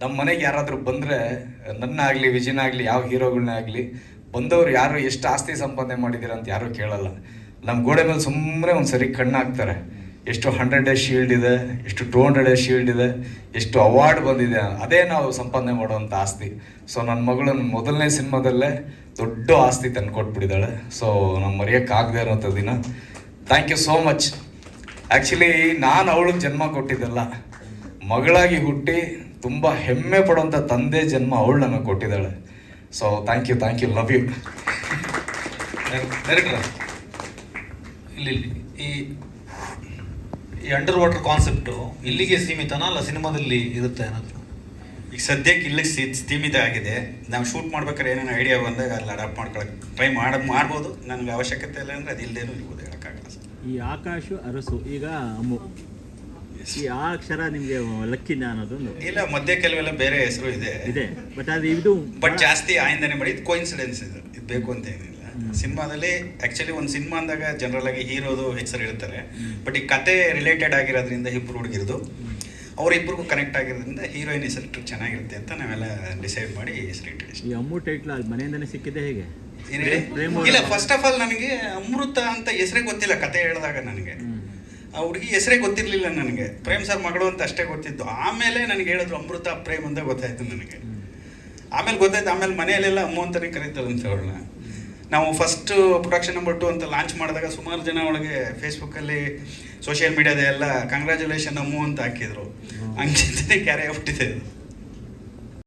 ನಮ್ಮ ಮನೆಗೆ ಯಾರಾದರೂ ಬಂದರೆ ನನ್ನ ಆಗಲಿ ವಿಜಯನ ಆಗಲಿ ಯಾವ ಹೀರೋಗಳನ್ನೇ ಆಗಲಿ, ಬಂದವರು ಯಾರು ಎಷ್ಟು ಆಸ್ತಿ ಸಂಪಾದನೆ ಮಾಡಿದ್ದೀರ ಅಂತ ಯಾರೂ ಕೇಳಲ್ಲ. ನಮ್ಮ ಗೋಡೆ ಮೇಲೆ ಸುಮ್ಮನೆ ಒಂದು ಸರಿ ಕಣ್ಣು ಹಾಕ್ತಾರೆ ಎಷ್ಟು ಹಂಡ್ರೆಡ್ ಡೇ ಶೀಲ್ಡ್ ಇದೆ, ಎಷ್ಟು ಟೂ ಹಂಡ್ರೆಡ್ ಡೇಸ್ ಶೀಲ್ಡ್ ಇದೆ, ಎಷ್ಟು ಅವಾರ್ಡ್ ಬಂದಿದೆ. ಅದೇ ನಾವು ಸಂಪಾದನೆ ಮಾಡುವಂಥ ಆಸ್ತಿ. ಸೊ ನನ್ನ ಮಗಳು ನನ್ನ ಮೊದಲನೇ ಸಿನಿಮಾದಲ್ಲೇ ದೊಡ್ಡ ಆಸ್ತಿ ತಂದು ಕೊಟ್ಬಿಟ್ಟಿದ್ದಾಳೆ ಸೊ ನಮ್ಮ ಮರೆಯೋಕ್ಕಾಗದೇ ಇರೋಂಥ ದಿನ. Thank you so much actually ನಾನು ಅವಳಿಗೆ ಜನ್ಮ ಕೊಟ್ಟಿದ್ದಲ್ಲ. ಮಗಳಾಗಿ ಹುಟ್ಟಿ ತುಂಬ ಹೆಮ್ಮೆ ಪಡುವಂಥ ತಂದೆ ಜನ್ಮ ಅವಳು ನನಗೆ ಕೊಟ್ಟಿದ್ದಾಳೆ. So thank you thank you love you director ಇಲ್ಲಿ ಇಲ್ಲಿ ಈ ಈ ಅಂಡರ್ ವಾಟರ್ ಕಾನ್ಸೆಪ್ಟು ಇಲ್ಲಿಗೆ ಸೀಮಿತನಾ ಅಲ್ಲ ಸಿನಿಮಾದಲ್ಲಿ ಇರುತ್ತೆ ಅನ್ನೋದು? ಈಗ ಸದ್ಯಕ್ಕೆ ಇಲ್ಲಿಗೆ ಸಿ- ಸೀಮಿತ ಆಗಿದೆ. ನಾವು ಶೂಟ್ ಮಾಡ್ಬೇಕಾದ್ರೆ ಏನೇನು ಐಡಿಯಾ ಬಂದಾಗ ಅಲ್ಲಿ ಅಡಾಪ್ಟ್ ಮಾಡ್ಕೊಳಕ್ಕೆ ಟ್ರೈ ಮಾಡ ಮಾಡ್ಬೋದು. ನನಗೆ ಅವಶ್ಯಕತೆ ಇಲ್ಲ ಅಂದರೆ ಅದು ಇಲ್ಲದೇನೂ ಇರ್ಬೋದು ಹೇಳೋಕ್ಕಾಗಲ್ಲ ಸರ್. ಈ ಆಕಾಶ ಅರಸು ಈಗ ಅಮ್ಮು ಈ ಆ ಅಕ್ಷರ ನಿಮಗೆ ಲಕ್ಕಿನ ಅನ್ನೋದೊಂದು ಇಲ್ಲ ಮಧ್ಯೆ ಕೆಲವೆಲ್ಲ ಬೇರೆ ಹೆಸರು ಇದೆ. ಇದೆ. ಬಟ್ ಅದು ಇದು ಬಟ್ ಜಾಸ್ತಿ ಆಯಿಂದನೇ ಮಾಡಿ ಇದು ಕೋಇನ್ಸಿಡೆನ್ಸ್ ಇದು. ಇದು ಬೇಕು ಅಂತ ಏನಿಲ್ಲ. ಸಿನಿಮಾದಲ್ಲಿ ಆ್ಯಕ್ಚುಲಿ ಒಂದು ಸಿನಿಮಾ ಅಂದಾಗ ಜನರಲ್ ಆಗಿ ಹೀರೋದು ಹೆಸರು ಇರ್ತಾರೆ ಬಟ್ ಈ ಕತೆ ರಿಲೇಟೆಡ್ ಆಗಿರೋದ್ರಿಂದ ಇಬ್ಬರು ಹುಡುಗಿರ್ದು. ಅವರಿಬ್ಬರಿಗೂ ಕನೆಕ್ಟ್ ಆಗಿರೋದ್ರಿಂದ ಹೀರೋಯಿನ್ ಹೆಸರು ಚೆನ್ನಾಗಿರುತ್ತೆ ಅಂತ ನಾವೆಲ್ಲ ಡಿಸೈಡ್ ಮಾಡಿ ಹೆಸರು ಇಟ್ಟಿದ್ದೀವಿ ಈ ಅಮ್ಮು ಟೈಟ್ಲ್ ಅಲ್ಲಿ ಮನೆಯಿಂದನೇ ಸಿಕ್ಕಿದೆ ಹೇಗೆ? ಇಲ್ಲ ಫಸ್ಟ್ ಆಫ್ ಆಲ್ ನನಗೆ ಅಮೃತ ಅಂತ ಹೆಸರೇ ಗೊತ್ತಿಲ್ಲ ಕತೆ ಹೇಳಿದಾಗ ನನಗೆ. ಆ ಹುಡುಗಿ ಹೆಸರೇ ಗೊತ್ತಿರಲಿಲ್ಲ ನನಗೆ. ಪ್ರೇಮ್ ಸರ್ ಮಗಳು ಅಂತ ಅಷ್ಟೇ ಗೊತ್ತಿತ್ತು. ಆಮೇಲೆ ನನಗೆ ಹೇಳಿದ್ರು, ಅಮೃತ, ಪ್ರೇಮ್ ಅಂತ ಗೊತ್ತಾಯ್ತು ನನಗೆ. ಆಮೇಲೆ ಗೊತ್ತಾಯ್ತು, ಆಮೇಲೆ ಮನೆಯಲ್ಲೆಲ್ಲ ಅಮ್ಮ ಕರೀತಾರೆ ಅಂತ ಅವಳನ್ನ ನಾವು ಫಸ್ಟ್ ಪ್ರೊಡಕ್ಷನ್ ನಂಬರ್ ಟು ಅಂತ ಲಾಂಚ್ ಮಾಡಿದಾಗ ಸುಮಾರು ಜನ ಒಳಗೆ ಫೇಸ್ಬುಕ್ಕಲ್ಲಿ ಸೋಷಿಯಲ್ ಮೀಡಿಯಾದ ಎಲ್ಲ ಕಂಗ್ರ್ಯಾಚುಲೇಷನ್ ಅಮ್ಮು ಅಂತ ಹಾಕಿದ್ರು. ಹಂಗೆ ಕ್ಯಾರೆ ಆಗ್ಬಿಟ್ಟಿದೆ ಅದು.